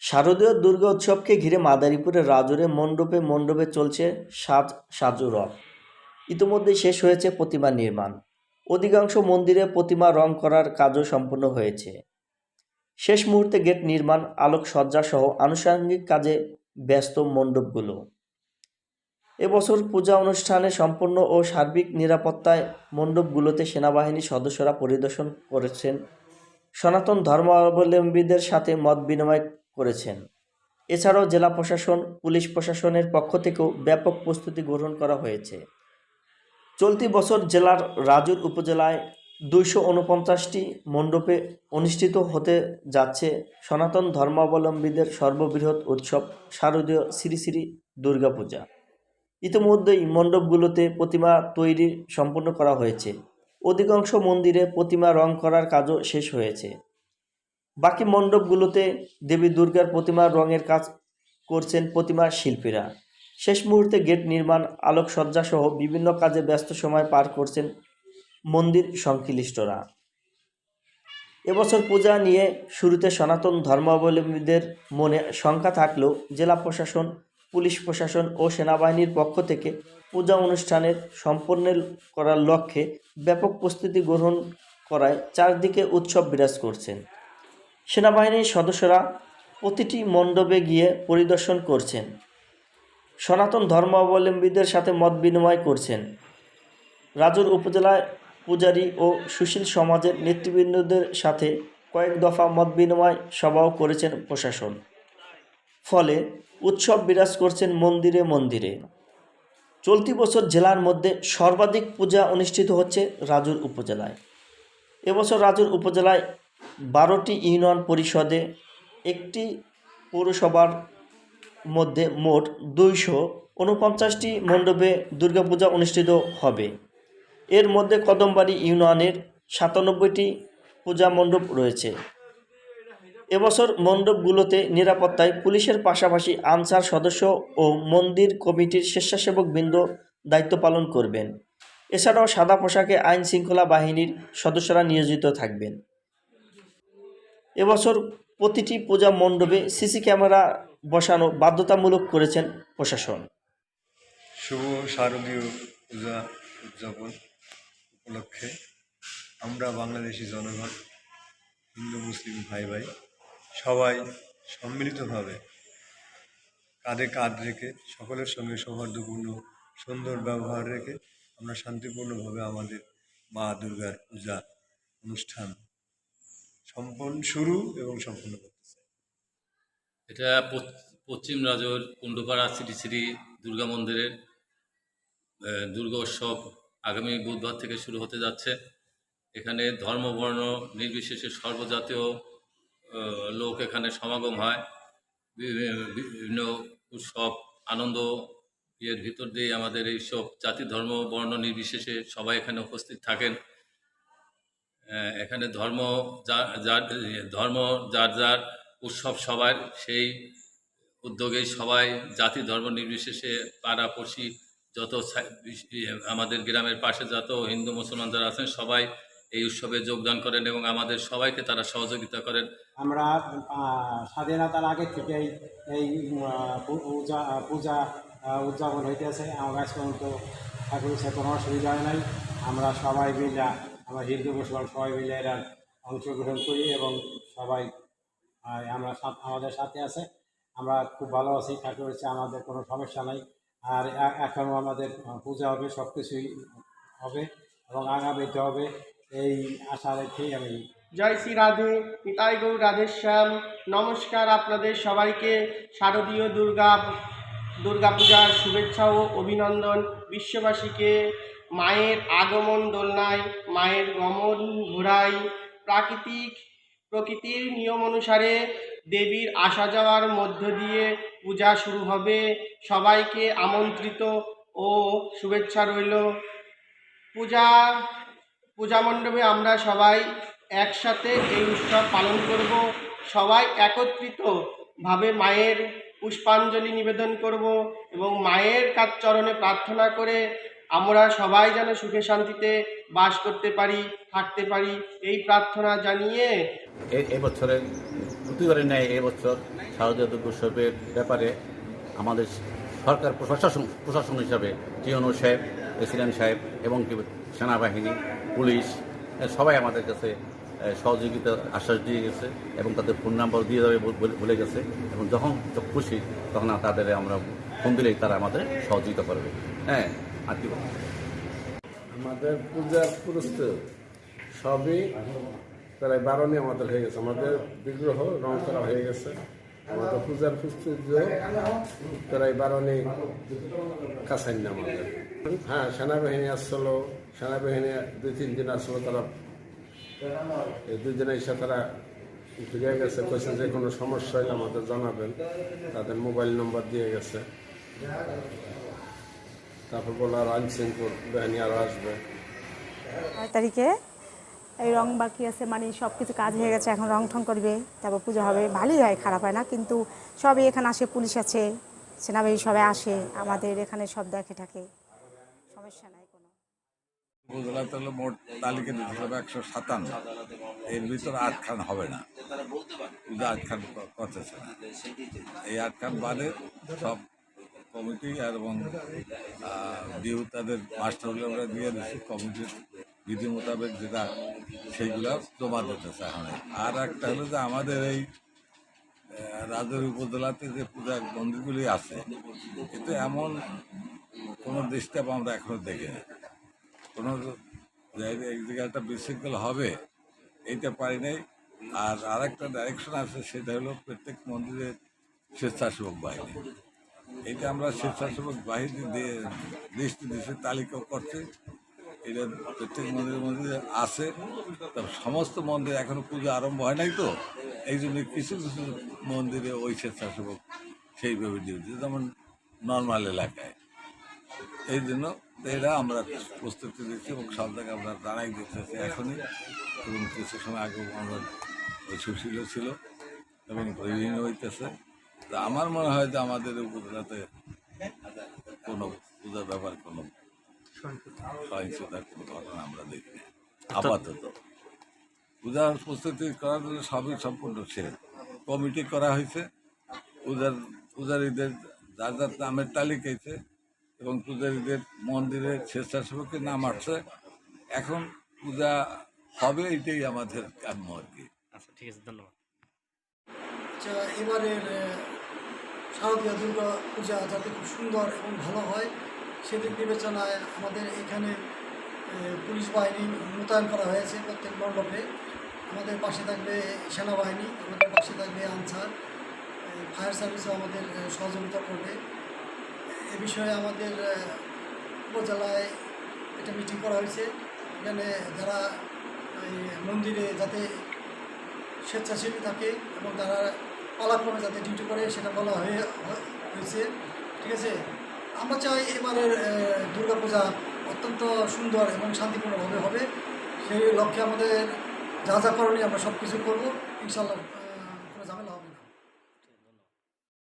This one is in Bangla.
শারদীয় দুর্গা উৎসবকে ঘিরে মাদারীপুরের রাজুরে মণ্ডপে মণ্ডপে চলছে সাজ সাজু রথ। ইতিমধ্যে শেষ হয়েছে প্রতিমা নির্মাণ। অধিকাংশ মন্দিরে প্রতিমা রং করার কাজও সম্পন্ন হয়েছে। শেষ মুহূর্তে গেট নির্মাণ, আলোকসজ্জা সহ আনুষঙ্গিক কাজে ব্যস্ত মণ্ডপগুলো। এবছর পূজা অনুষ্ঠানে সম্পূর্ণ ও সার্বিক নিরাপত্তায় মণ্ডপগুলোতে সেনাবাহিনীর সদস্যরা পরিদর্শন করেছেন সনাতন ধর্মাবলম্বীদের সাথে মত বিনিময় করেছেন। এছাড়াও জেলা প্রশাসন, পুলিশ প্রশাসনের পক্ষ থেকেও ব্যাপক প্রস্তুতি গ্রহণ করা হয়েছে। চলতি বছর জেলার রাজুর উপজেলায় দুইশো উনপঞ্চাশটি মণ্ডপে অনুষ্ঠিত হতে যাচ্ছে সনাতন ধর্মাবলম্বীদের সর্ববৃহৎ উৎসব শারদীয় শ্রী শ্রী দুর্গাপূজা। ইতিমধ্যেই মণ্ডপগুলোতে প্রতিমা তৈরি সম্পন্ন করা হয়েছে। অধিকাংশ মন্দিরে প্রতিমা রং করার কাজও শেষ হয়েছে। বাকি মণ্ডপগুলোতে দেবী দুর্গার প্রতিমা রঙের কাজ করছেন প্রতিমা শিল্পীরা। শেষ মুহূর্তে গেট নির্মাণ আলোকসজ্জা সহ বিভিন্ন কাজে ব্যস্ত সময় পার করছেন মন্দির সংশ্লিষ্টরা। এবছর পূজা নিয়ে শুরুতে সনাতন ধর্মাবলম্বীদের মনে শঙ্কা থাকলেও জেলা প্রশাসন, পুলিশ প্রশাসন ও সেনাবাহিনীর পক্ষ থেকে পূজা অনুষ্ঠানের সম্পন্ন করার লক্ষ্যে ব্যাপক প্রস্তুতি গ্রহণ করায় চারদিকে উৎসব বিরাজ করছেন। সেনাবাহিনীর সদস্যরা প্রতিটি মণ্ডপে গিয়ে পরিদর্শন করছেন। সনাতন ধর্মাবলম্বীদের সাথে মত বিনিময় করছেন। রাজুর উপজেলায় পূজারী ও সুশীল সমাজের নেতৃবৃন্দদের সাথে কয়েক দফা মত বিনিময় সভাও করেছেন প্রশাসন। ফলে উৎসব বিরাজ করছেন মন্দিরে মন্দিরে। চলতি বছর জেলার মধ্যে সর্বাধিক পূজা অনুষ্ঠিত হচ্ছে রাজুর উপজেলায়। এবছর রাজুর উপজেলায় বারোটি ইউনিয়ন পরিষদে একটি পৌরসভার মধ্যে মোট দুইশো উনপঞ্চাশটি মণ্ডপে দুর্গাপূজা অনুষ্ঠিত হবে। এর মধ্যে কদমবাড়ি ইউনিয়নের সাতানব্বইটি পূজা মণ্ডপ রয়েছে। এবছর মণ্ডপগুলোতে নিরাপত্তায় পুলিশের পাশাপাশি আনসার সদস্য ও মন্দির কমিটির স্বেচ্ছাসেবক বৃন্দ দায়িত্ব পালন করবেন। এছাড়াও সাদা পোশাকে আইন শৃঙ্খলা বাহিনীর সদস্যরা নিয়োজিত থাকবেন। এবছর প্রতিটি পূজা মণ্ডপে সিসি ক্যামেরা বসানো বাধ্যতামূলক করেছেন প্রশাসন। শুভ শারদীয় পূজা উদযাপন উপলক্ষে আমরা বাংলাদেশি জনগণ, হিন্দু, মুসলিম ভাই ভাই সবাই সম্মিলিতভাবে কাঁধে কাঁধ রেখে, সকলের সঙ্গে সৌহার্দ্যপূর্ণ, সুন্দর ব্যবহার রেখে আমরা শান্তিপূর্ণভাবে আমাদের মা দুর্গার পূজা অনুষ্ঠান সম্পন্ন শুরু এবং সম্পূর্ণ করতে চাই। এটা পশ্চিম রাজর কুণ্ডপাড়া শ্রী শ্রী দুর্গা মন্দিরের আহ, দুর্গা উৎসব আগামী বুধবার থেকে শুরু হতে যাচ্ছে। এখানে ধর্ম বর্ণ নির্বিশেষে সর্বজাতীয় লোক এখানে সমাগম হয়। বিভি- বিভিন্ন উৎসব আনন্দ এর ভিতর দিয়ে আমাদের এইসব জাতি ধর্ম বর্ণ নির্বিশেষে সবাই এখানে উপস্থিত থাকেন। এখানে ধর্ম যার ধর্ম যার যার উৎসব সবার সেই উদ্যোগে সবাই জাতি ধর্ম নির্বিশেষে পাড়া পড়শি যত ইয়ে, আমাদের গ্রামের পাশে যত হিন্দু মুসলমান যারা আছেন সবাই এই উৎসবে যোগদান করেন এবং আমাদের সবাইকে তারা সহযোগিতা করেন। আমরা স্বাধীনতার আগে থেকেই এই পূজা পূজা উদযাপন হইতেছে। আমরা আজ পর্যন্ত ঠাকুর সে কোনো অসুবিধা হয় নাই। আমরা সবাই মিলে আমরা হিন্দু, মুসলমান সবাই মিলে এরা অংশগ্রহণ করি এবং সবাই আমরা আমাদের সাথে আছে। আমরা খুব ভালো আছি ঠাকুর হচ্ছে আমাদের কোনো সমস্যা নাই। আর এখনও আমাদের পূজা হবে সব কিছুই হবে এবং আগামীতে হবে। এই আশা রেখেই আমি জয় শ্রী রাধে নিতাই গৌর রাধেশ্যাম। নমস্কার আপনাদের সবাইকে। শারদীয় দুর্গা, দুর্গাপূজার শুভেচ্ছা ও অভিনন্দন বিশ্ববাসীকে। মায়ের আগমন দোলনায়, মায়ের গমন ঘোড়ায়, প্রাকৃতিক প্রকৃতির নিয়ম অনুসারে দেবীর আসা যাওয়ার মধ্য দিয়ে পূজা শুরু হবে। সবাইকে আমন্ত্রিত ও শুভেচ্ছা রইল। পূজা পূজা মণ্ডপে আমরা সবাই একসাথে এই উৎসব পালন করব। সবাই একত্রিতভাবে মায়ের পুষ্পাঞ্জলি নিবেদন করব এবং মায়ের কাজ চরণে প্রার্থনা করে আমরা সবাই যেন সুখে শান্তিতে বাস করতে পারি, থাকতে পারি, এই প্রার্থনা জানিয়ে এ এবছরের প্রতিবারের ন্যায় এবছর শারদীয় দুর্গোৎসবের ব্যাপারে আমাদের সরকার প্রশাসন প্রশাসন হিসাবে টিওনো সাহেব, প্রেসিডেন্ট সাহেব এবং সেনাবাহিনী, পুলিশ সবাই আমাদের কাছে সহযোগিতা আশ্বাস দিয়ে গেছে এবং তাদের ফোন নাম্বার দিয়ে যাবে বল- গেছে এবং যখন খুশি তখন তাদের আমরা ফোন দিলেই তারা আমাদের সহযোগিতা করবে। হ্যাঁ। আমাদের পূজার প্রস্তুত সবই প্রায় বারণে আমাদের হয়ে গেছে। আমাদের বিগ্রহ রং করা হয়ে গেছে। আমাদের পূজার প্রস্তুত প্রায় বারণে কাছাই না আমাদের হ্যাঁ সেনাবাহিনী আসছিল সেনাবাহিনী দুই, তিন দিন আসলো। তারা এই দিন এসে তারা ফিরে গেছে। কইছে যে কোনো সমস্যা হলে আমাদের জানাবেন। তাদের মোবাইল নম্বর দিয়ে গেছে। তারপর বলে আর আনছেন বাহিনী আরও আসবে। নয় তারিখে এই রং বাকি আছে মানে সব কিছু কাজ হয়ে গেছে এখন রং ঠং করবে তারপর পুজো হবে। ভালোই হয় খারাপ হয় না কিন্তু সবই এখানে আসে পুলিশ আছে সেনাবাহিনী সবাই আসে আমাদের এখানে সব দেখে থাকে সমস্যা নাই কোনো। গুজরাট হলো মোট তালিকা দিতে হবে একশো সাতান্ন। এর ভিতরে আটখান হবে না। পূজা আটখান করতেছে না। এই আটখান বাদে সব কমিটি আর এবং ডিউ তাদের মাস্টারগুলো আমরা দিয়ে দিচ্ছি কমিটির বিধি মোতাবেক যেটা সেইগুলো জমা দিতেছে এখন। আর একটা হলো যে আমাদের এই রাজৌরি উপজেলাতে যে পূজা মন্দিরগুলি আছে কিন্তু এমন কোনো ডিস্টার্ব আমরা এখনও এখনও দেখিনি। কোনো এক জায়গায় একটা বিশৃঙ্খল হবে, এইটা পারি নাই। আর আরেকটা ডাইরেকশন আছে, সেটা হলো প্রত্যেক মন্দিরের স্বেচ্ছাসেবক বাহিনী। এটা আমরা স্বেচ্ছাসেবক বাহিনী দিয়ে দৃষ্টি দিচ্ছে তালিকাও করছে। এটা প্রত্যেক মন্দিরের মধ্যে আছে। সমস্ত মন্দির এখনও পুজো আরম্ভ হয় নাই তো, এই জন্য কিছু কিছু মন্দিরে ওই স্বেচ্ছাসেবক সেইভাবে ডিউটি যেমন নর্মাল এলাকায়। এই জন্য এরা আমরা প্রস্তুতি দিচ্ছি এবং জায়গায় আমরা দাঁড়াই দিতেছি এখনই। এবং কিছু সময় আগেও আমরা ছিল এবং বিভিন্ন হইতেছে। তা আমার মনে হয় যে আমাদের উপজেলাতে কোনো পূজার ব্যাপার কোনো সহিংসতার কোনো ঘটনা আমরা দেখিনি আপাতত। পূজার প্রস্তুতি করার জন্য সবই সম্পূর্ণ শেষ কমিটি করা হয়েছে। পূজার পূজারীদের যার যার নামের তালিকাইছে এবং পূজারীদের মন্দিরের স্বেচ্ছাসেবকের নাম আসছে। এখন পূজা হবে এটাই আমাদের কাম্য আর কি। আচ্ছা এবারের আহ, শারদীয় দুর্গা পূজা যাতে খুব সুন্দর এবং ভালো হয় সেদিক বিবেচনায় আমাদের এখানে পুলিশ বাহিনী মোতায়েন করা হয়েছে প্রত্যেক মণ্ডপে। আমাদের পাশে থাকবে সেনাবাহিনী আমাদের পাশে থাকবে আনসার ফায়ার সার্ভিসও আমাদের সহযোগিতা করবে। এ বিষয়ে আমাদের উপজেলায় একটা মিটিং করা হয়েছে। এখানে যারা মন্দিরে যাতে স্বেচ্ছাসেবী থাকে এবং তারা পালাক্রমে যাতে ডিউটি করে, সেটা বলা হয়ে, হয়েছে। ঠিক আছে? আমরা চাই এবারের দুর্গাপূজা অত্যন্ত সুন্দর এবং শান্তিপূর্ণভাবে হবে। সেই লক্ষ্যে আমাদের যা যা করণীয় আমরা সব কিছু করব। ইনশাল্লাহ